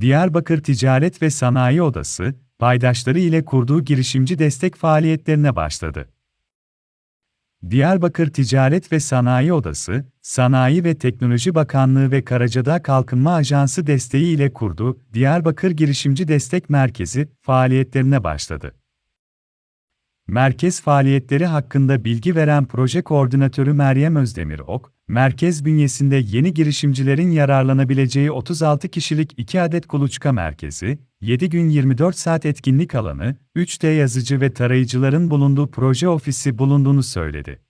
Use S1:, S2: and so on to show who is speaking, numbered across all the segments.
S1: Diyarbakır Ticaret ve Sanayi Odası, paydaşları ile kurduğu girişimci destek faaliyetlerine başladı. Diyarbakır Ticaret ve Sanayi Odası, Sanayi ve Teknoloji Bakanlığı ve Karacadağ Kalkınma Ajansı desteği ile kurduğu Diyarbakır Girişimci Destek Merkezi faaliyetlerine başladı. Merkez faaliyetleri hakkında bilgi veren proje koordinatörü Meryem Özdemir Ok, merkez bünyesinde yeni girişimcilerin yararlanabileceği 36 kişilik 2 adet kuluçka merkezi, 7 gün 24 saat etkinlik alanı, 3D yazıcı ve tarayıcıların bulunduğu proje ofisi bulunduğunu söyledi.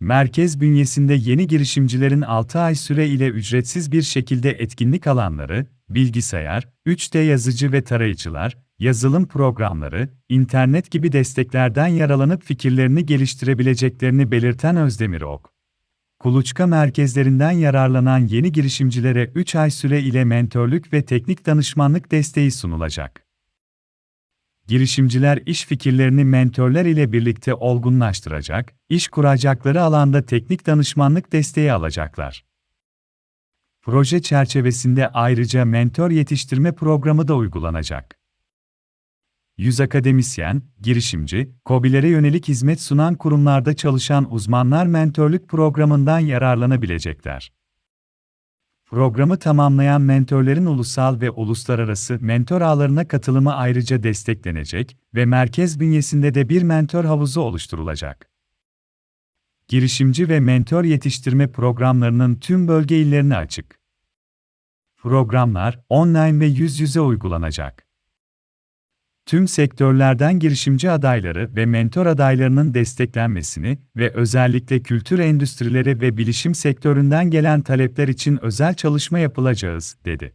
S1: Merkez bünyesinde yeni girişimcilerin 6 ay süre ile ücretsiz bir şekilde etkinlik alanları, bilgisayar, 3D yazıcı ve tarayıcılar, yazılım programları, internet gibi desteklerden yararlanıp fikirlerini geliştirebileceklerini belirten Özdemir Ok. Kuluçka merkezlerinden yararlanan yeni girişimcilere 3 ay süre ile mentörlük ve teknik danışmanlık desteği sunulacak. Girişimciler iş fikirlerini mentörler ile birlikte olgunlaştıracak, iş kuracakları alanda teknik danışmanlık desteği alacaklar. Proje çerçevesinde ayrıca mentor yetiştirme programı da uygulanacak. Yüz akademisyen, girişimci, KOBİ'lere yönelik hizmet sunan kurumlarda çalışan uzmanlar mentörlük programından yararlanabilecekler. Programı tamamlayan mentörlerin ulusal ve uluslararası mentor ağlarına katılımı ayrıca desteklenecek ve merkez bünyesinde de bir mentor havuzu oluşturulacak. Girişimci ve mentor yetiştirme programlarının tüm bölge illerine açık. Programlar online ve yüz yüze uygulanacak. Tüm sektörlerden girişimci adayları ve mentor adaylarının desteklenmesini ve özellikle kültür endüstrileri ve bilişim sektöründen gelen talepler için özel çalışma yapılacağız, dedi.